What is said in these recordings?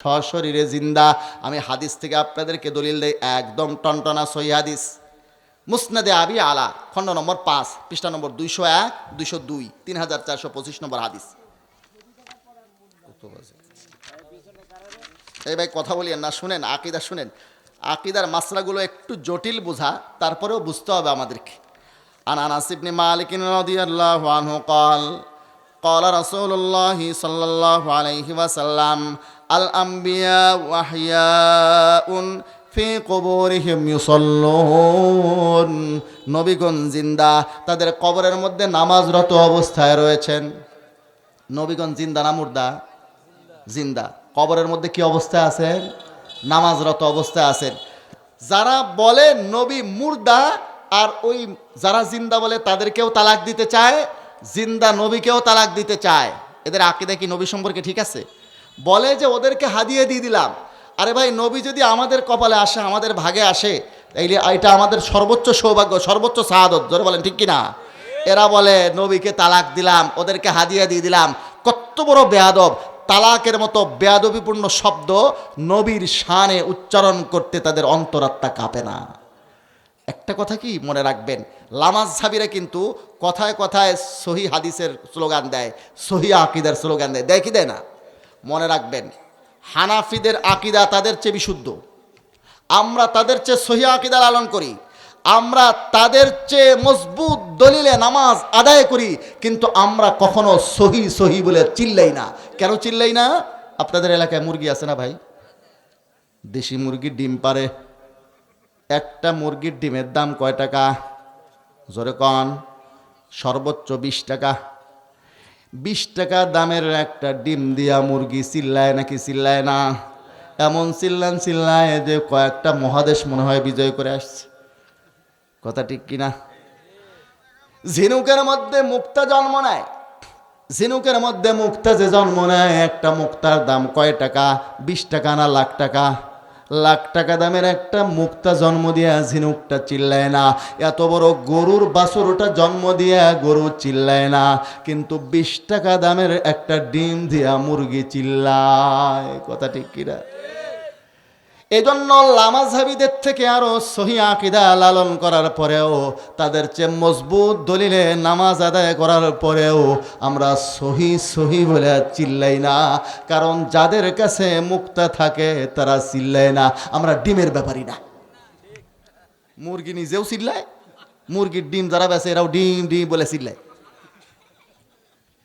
সশরীরে জিন্দা আমি হাদিস থেকে আপনাদেরকে দলিল দেই একদম টনটনা সহি হাদিস মুসনাদে আবি আলা খণ্ড নম্বর পাঁচ পৃষ্ঠা নম্বর দুইশো এক দুইশো দুই তিন হাজার চারশো পঁচিশ নম্বর হাদিস এই ভাই কথা বলিয়েন না শুনেন আকিদা শুনেন আকিদার মাসলাগুলো একটু জটিল বোঝা তারপরেও বুঝতে হবে আমাদেরকে আন আনাস ইবনে মালিক রাদিয়াল্লাহু আনহু قال قال رسول الله صلى الله عليه وسلم আল আম্বিয়া ওয়াহিয়াউন ফি কবরিহিম ইউসল্লুন। নবীগণ জিন্দা তাদের কবরের মধ্যে নামাজরত অবস্থায় রয়েছেন। নবীগণ জিন্দা না মুর্দা? জিন্দা। কবরের মধ্যে কি অবস্থায় আছেন? নামাজরত অবস্থায় আছেন। যারা বলে নবী মুর্দা আর ওই যারা জিন্দা বলে তাদেরকেও তালাক দিতে চায়, জিন্দা নবীকেও তালাক দিতে চায়। এদের আকিদা কি নবী সম্পর্কে ঠিক আছে? বলে যে ওদেরকে হাদিয়ে দিয়ে দিলাম। আরে ভাই, নবী যদি আমাদের কপালে আসে, আমাদের ভাগে আসে, তাইলে এটা আমাদের সর্বোচ্চ সৌভাগ্য, সর্বোচ্চ সাহাদত ধরে বলেন, ঠিক কিনা? এরা বলে, নবীকে তালাক দিলাম, ওদেরকে হাদিয়া দিয়ে দিলাম। কত বড় বেয়াদব। তালাকের মতো বেয়াদবিপূর্ণ শব্দ নবীর শানে উচ্চারণ করতে তাদের অন্তরাত্মা কাঁপে না। একটা কথা কি মনে রাখবেন? লামাজ সাবিরা কিন্তু কথায় কথায় সহি হাদিসের স্লোগান দেয়, সহি আকিদার স্লোগান দেয়। দেয় কি দেয় না? মনে রাখবেন, হানাফিদের আকিদা তাদের চেয়ে বিশুদ্ধ। আমরা তাদের চেয়ে সহি আকিদা লালন করি। আমরা তাদের চেয়ে মজবুত দলিলে নামাজ আদায় করি, কিন্তু আমরা কখনো সহি সহি বলে চিল্লাই না। কেন চিল্লাই না? আপনাদের এলাকায় মুরগি আছে না ভাই? দেশি মুরগির ডিম পারে। একটা মুরগির ডিমের দাম কয় টাকা? জোরে কন। সর্বোচ্চ বিশ টাকা। বিশ টাকা দামের একটা ডিম দিয়া মুরগি চিল্লায় নাকি চিল্লায় না? এমন চিল্লান চিল্লায় যে কয়েকটা মহাদেশ মনে হয় বিজয় করে আসছে। কথা ঠিক কিনা ঝিনুকের মধ্যে মুক্তা জন্ম নেয়। ঝিনুকের মধ্যে মুক্তা যে জন্ম নেয়, একটা মুক্তার দাম কয় টাকা? বিশ টাকা না লাখ টাকা? লাখ টাকা দামের একটা মুক্তা জন্ম দিয়া ঝিনুকটা চিল্লায় না। এত বড় গরুর বাছুরটা জন্ম দিয়া গরু চিল্লায় না। কিন্তু বিশ টাকা দামের একটা ডিম দিয়া মুরগি চিল্লায়। কথা ঠিক কিনা? এজন্য লামাজহাবিদের থেকে আরও সহি আকিদা লালন করার পরেও, তাদের চেয়ে মজবুত দলিলে নামাজ আদায় করার পরেও আমরা সহি সহি বলে চিল্লাই না। কারণ যাদের কাছে মুক্তা থাকে, তারা চিল্লায় না। আমরা ডিমের ব্যাপারই না। মুরগি নিজেও চিল্লায়, মুরগির ডিম যারা বেছে, এরাও ডিম ডিম বলে চিল্লায়।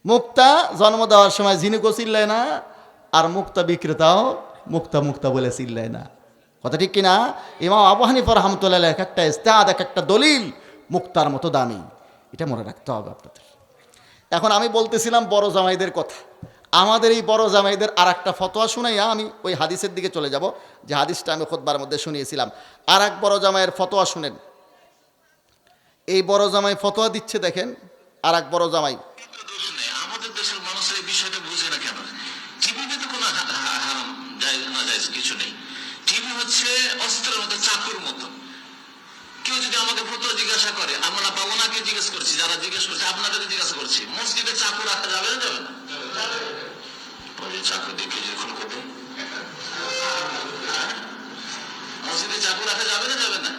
মুক্তা জন্ম দেওয়ার সময় ঝিনুকও চিল্লায় না, আর মুক্তা বিক্রেতাও মুক্তা মুক্তা বলে চিল্লায় না। কথা ঠিক কিনা? ইমাম আবু হানিফা রহমতুল্লাহ এক একটা ইস্তাদ এক একটা দলিল মুক্তার মতো দামি। এটা মনে রাখতে হবে আপনাদের। এখন আমি বলতেছিলাম বড় জামাইদের কথা। আমাদের এই বড় জামাইদের আর একটা ফতোয়া শুনাইয়া আমি ওই হাদিসের দিকে চলে যাব। যে হাদিসটা আমি খোদবার মধ্যে শুনিয়েছিলাম। আর এক বড় জামাইয়ের ফতোয়া শুনেন। এই বড় জামাই ফতোয়া দিচ্ছে দেখেন আর এক বড় জামাই দোষ নেই আমাদের দেশের মানুষের এই বিষয়টা বুঝে না কেন টিভিতে তো কোনো হা- হা- হারাম জায়েজ না জায়েজ কিছু নেই টিভি হচ্ছে অস্ত্রের মতো চাকুর মতো কেউ যদি আমাকে ফটো জিজ্ঞাসা করে, আমরা পাবনাকে জিজ্ঞেস করছি, যারা জিজ্ঞেস করছে আপনাদের জিজ্ঞাসা করছি, মসজিদে চাকু রাখা যাবে না যাবে না চাকু দেখে যখন করবে। মসজিদে চাকু রাখা যাবে না যাবে না?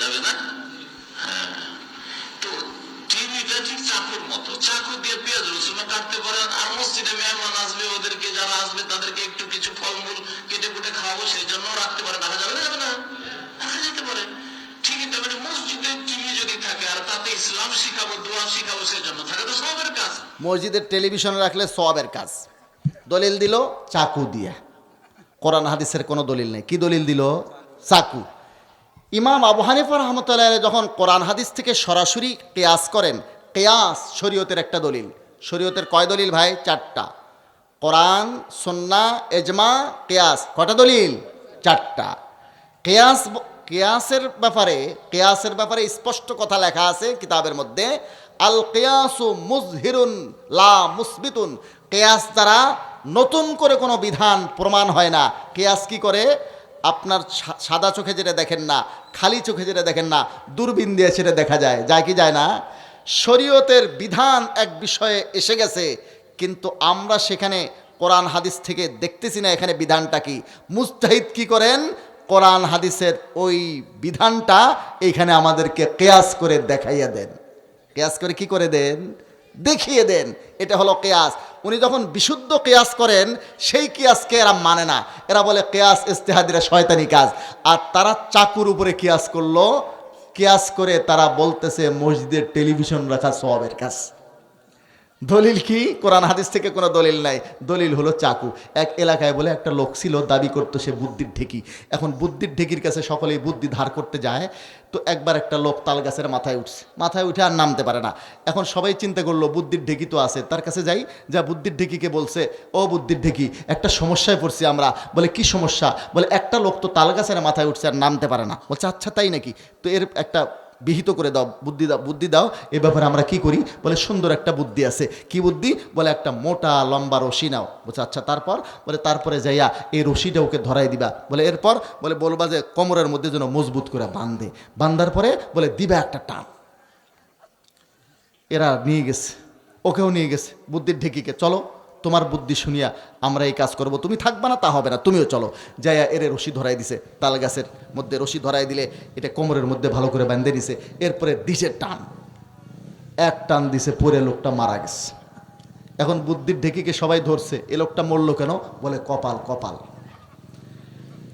যাবে না? হ্যাঁ। তো টিভিটা ঠিক চাকুর মতো, চাকু দিয়ে পেঁয়াজ রসুন কাটতে পারেন, আর মসজিদে মেহমান আসবে, ওদেরকে যারা আসবে, তাদেরকে একটু কিছু ফলমূল কেটে কুটে খাওয়াবো সেই জন্য রাখতে পারে রাখা যাবে না যাবে না রাখা যেতে পারে ঠিকই তেমনি মসজিদে টিভি যদি থাকে আর তাতে ইসলাম শিখাবো, দোয়া শিখাবো সেই জন্য থাকে তো সবের কাজ। মসজিদের টেলিভিশনে রাখলে সবের কাজ। দলিল দিল, চাকু দিয়া। কোরআন হাদিসের কোনো দলিল নেই। কি দলিল দিল? চাকু। ইমাম আবু হানিফা রহমতুল্লাহ যখন কোরআন হাদিস থেকে সরাসরি কেয়াস করেন, কেয়াস শরীয়তের একটা দলিল। শরীয়তের কয় দলিল ভাই? চারটা। কোরআন সন্না এজমা কেয়াস। কটা দলিল? চারটা। কেয়াস কেয়াসের ব্যাপারে কেয়াসের ব্যাপারে স্পষ্ট কথা লেখা আছে কিতাবের মধ্যে, আল কেয়াসু মুজহিরুন লা মুসবিতুন। কেয়াস দ্বারা নতুন করে কোনো বিধান প্রমাণ হয় না। কেয়াস কি করে? আপনার সাদা চোখে যেটা দেখেন না, খালি চোখে যেটা দেখেন না, দূরবীন দিয়ে সেটা দেখা যায়। যায় কি যায় না? শরীয়তের বিধান এক বিষয়ে এসে গেছে, কিন্তু আমরা সেখানে কোরআন হাদিস থেকে দেখতেছি না এখানে বিধানটা কি। মুস্তাহিদ কি করেন? কোরআন, হাদিসের ওই বিধানটা এইখানে আমাদেরকে কেয়াস করে দেখাইয়া দেন। কেয়াস করে কি করে দেন? দেখিয়ে দেন। এটা হলো কেয়াস। উনি যখন বিশুদ্ধ কেয়াস করেন, সেই কেয়াসকে এরা মানে না। এরা বলে কেয়াস ইস্তেহাদিরা শয়তানি কাজ। আর তারা চাকুর উপরে কেয়াস করল। কেয়াস করে তারা বলতেছে, মসজিদের টেলিভিশন রাখা সবের কাজ। দলিল কি? কোরআন হাদিস থেকে কোনো দলিল নাই। দলিল হলো চাকু। এক এলাকায় বলে একটা লোক ছিল, দাবি করতো সে বুদ্ধির ঢেকি। এখন বুদ্ধির ঢেকির কাছে সকলেই বুদ্ধি ধার করতে যায়। তো একবার একটা লোক তাল গাছের মাথায় উঠছে। মাথায় উঠে আর নামতে পারে না। এখন সবাই চিন্তা করল, বুদ্ধির ঢেকি তো আছে। তার কাছে যাই, যা বুদ্ধির ঢেকিকে বলছে, ও বুদ্ধির ঢেকি, একটা সমস্যায় পড়ছি আমরা। বলে, কি সমস্যা? বলে, একটা লোক তো তাল গাছের মাথায় উঠছে আর নামতে পারে না। বলছে আচ্ছা তাই নাকি? তো এর একটা বিহিত করে দাও, বুদ্ধি দাও বুদ্ধি দাও। এ ব্যাপারে আমরা কি করি? বলে, সুন্দর একটা বুদ্ধি আছে। কি বুদ্ধি? বলে, একটা মোটা লম্বা রশি নাও। বলছে আচ্ছা তারপর? বলে, তারপরে যাইয়া এই রশিটা ওকে ধরাই দিবা। বলে, এরপর? বলে, বলবা যে, কোমরের মধ্যে যেন মজবুত করে বাঁধে। বান্ধার পরে, বলে, দিবা একটা টান। এরা নিয়ে গেছে। ওকেও নিয়ে গেছে। বুদ্ধির ঢেকিকে। চলো তোমার বুদ্ধি শুনিয়া আমরা এই কাজ করব, তুমি থাকবা না, তা হবে না, তুমিও চলো। যাইয়া এর রশি ধরাই দিছে, তাল গাছের মধ্যে রশি ধরাই দিলে এটা কোমরের মধ্যে ভালো করে বাঁধে দিছে এরপরে দিছে টান। এক টান দিছে, পরে লোকটা মারা গেছে। এখন বুদ্ধির ঢেকিকে সবাই ধরছে, এ লোকটা মরলো কেন? বলে, কপাল কপাল।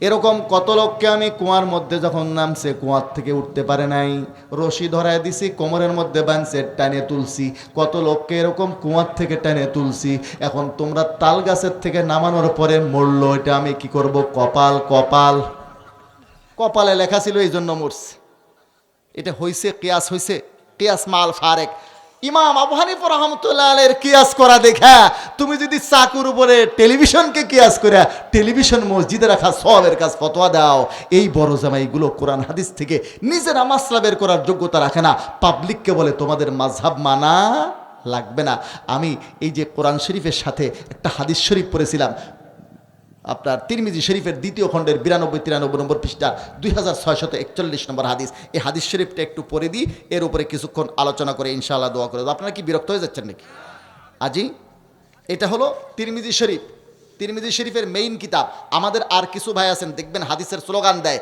এরকম কত লোককে আমি কুয়ার মধ্যে যখন নামছে, কুয়ার থেকে উঠতে পারে নাই। রশি ধরায় দিছি, কোমরের মধ্যে বানছে, টানে তুলছি। কত লোককে এরকম কুয়ার থেকে টানে তুলছি। এখন তোমরা তাল গাছের থেকে নামানোর পরে মরলো, এটা আমি কি করব? কপাল কপাল। কপালে লেখা ছিল এই জন্য মরছে। এটা হইছে, কেয়াস হইছে। কেয়াস মাল ফারেক। ইমাম আবু হানিফ রহমতুল্লাহ আলের কিয়াস করা দেখা, তুমি যদি চাকুর উপরে টেলিভিশনকে কিয়াস করে টেলিভিশন মসজিদে রাখা সবের কাজ ফতোয়া দাও, এই বড় জামাইগুলো কোরআন হাদিস থেকে নিজেরা মাসলা বের করার যোগ্যতা রাখে না। পাবলিককে বলে, তোমাদের মাঝহাব মানা লাগবে না। আমি এই যে কোরআন শরীফের সাথে একটা হাদিস শরীফ পড়েছিলাম আপনার তিরমিজি শরীফের দ্বিতীয় খণ্ডের বিরানব্বই, তিরানব্বই নম্বর পৃষ্ঠা দুই হাজার ছয়শত একচল্লিশ নম্বর হাদিস। এই হাদিস শরীফটা একটু পড়ে দিই, এর উপরে কিছুক্ষণ আলোচনা করে ইনশাআল্লাহ দোয়া করে আপনারা কি বিরক্ত হয়ে যাচ্ছেন নাকি? আজি, এটা হলো তিরমিজি শরীফ। তিরমিজি শরীফের মেইন কিতাব। আমাদের আর কিছু ভাই আছেন, দেখবেন হাদিসের স্লোগান দেয়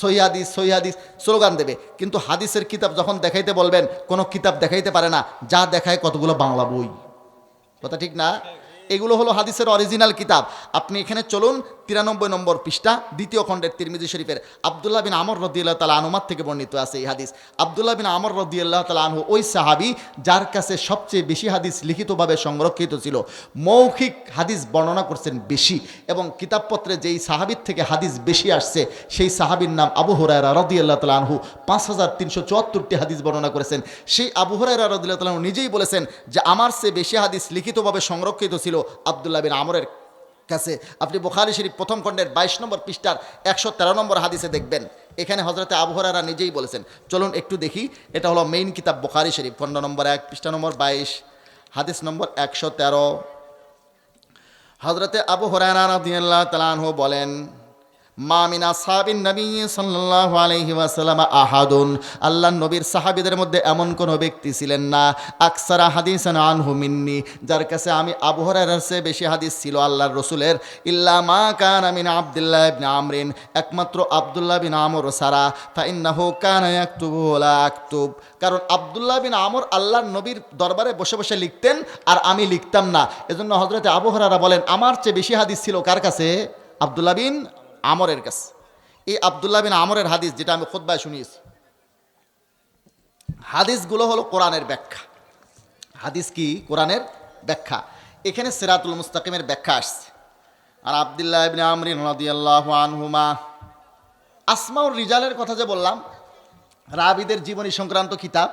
সহিদিস সহিদিস স্লোগান দেবে। কিন্তু হাদিসের কিতাব যখন দেখাইতে বলবেন, কোনো কিতাব দেখাইতে পারে না, যা দেখায় কতগুলো বাংলা বই। কথা ঠিক না? এগুলো হলো হাদিসের অরিজিনাল কিতাব। আপনি এখানে চলুন, তিরানব্বই নম্বর পৃষ্ঠা, দ্বিতীয় খণ্ডের তিরমিজি শরীফের আবদুল্লাহ বিন আমর রদিয়াল্লাহ তালা আনুমার থেকে বর্ণিত আছে এই হাদিস। আবদুল্লাহ বিন আমর রদিয়াল্লাহ তালা আনহু ওই সাহাবি যার কাছে সবচেয়ে বেশি হাদিস লিখিতভাবে সংরক্ষিত ছিল। মৌখিক হাদিস বর্ণনা করছেন বেশি এবং কিতাবপত্রে যেই সাহাবির থেকে হাদিস বেশি আসছে, সেই সাহাবির নাম আবু হরায়রা রদিয়াল্লাহ তালা আনহু পাঁচ হাজার তিনশো চুয়াত্তরটি হাদিস বর্ণনা করেছেন। সেই আবু হরায়রা রদিয়াল্লাহ তালা নিজেই বলেছেন যে, আমার চেয়ে বেশি হাদিস লিখিতভাবে সংরক্ষিত ছিল আবদুল্লাহ বিন আমরের কাছে। আপনি বোখারি শরীফ প্রথম খণ্ডের বাইশ নম্বর পৃষ্ঠার একশো তেরো নম্বর হাদিসে দেখবেন। এখানে হজরতে আবহরারা নিজেই বলেছেন, চলুন একটু দেখি, এটা হলো মেইন কিতাব বোখারি শরীফ, খণ্ড নম্বর এক, পৃষ্ঠা নম্বর বাইশ, হাদিস নম্বর একশো তেরো। হজরতে আবু হরানা রাদিয়াল্লাহু তালানহ বলেন মা মিনা সাহাবিন নবী সাল্লাল্লাহু আলাইহি ওয়াসাল্লাম আহাদুন। আল্লাহ নবীর সাহাবীদের মধ্যে এমন কোনো ব্যক্তি ছিলেন না। আকসারা হাদিসান আনহু মিন্নি, যার কাছে আমি আবু হুরায়রার চেয়ে বেশি হাদিস ছিল আল্লাহর রসুলের। ইল্লা মা কান মিন আব্দুল্লাহ ইবনে আমরিন, একমাত্র আব্দুল্লাহ বিন আমর সারা ফাইন্নাহু কানা ইয়াকতুবু লা আকতুব। কারণ আব্দুল্লাহ বিন আমর আল্লাহর নবীর দরবারে বসে বসে লিখতেন, আর আমি লিখতাম না। এজন্য হজরতে আবু হুরায়রা বলেন, আমার চেয়ে বেশি হাদিস ছিল কার কাছে? আব্দুল্লাহ বিন আমরের কাছে। এই আবদুল্লাহ বিন আমরের হাদিস যেটা আমি খোদ্বায় শুনিয়েছি। হাদিসগুলো হলো কোরআনের ব্যাখ্যা। হাদিস কি? কোরআনের ব্যাখ্যা। এখানে সিরাতুল মুস্তাকিমের ব্যাখ্যা আসছে। আর আবদুল্লাহ ইবনে আমরিন রাদিয়াল্লাহু আনহুমা, আসমাউর রিজালের কথা যে বললাম, রাবিদের জীবনী সংক্রান্ত কিতাব,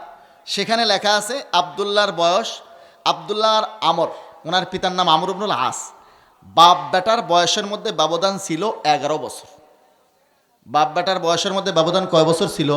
সেখানে লেখা আছে আবদুল্লাহর বয়স আবদুল্লাহর আমর। ওনার পিতার নাম আমর ইবনুল আস। বাপ বেটার বয়সের মধ্যে ব্যবধান ছিল এগারো বছর। বাপ বেটার বয়সের মধ্যে ব্যবধান কয় বছর ছিল?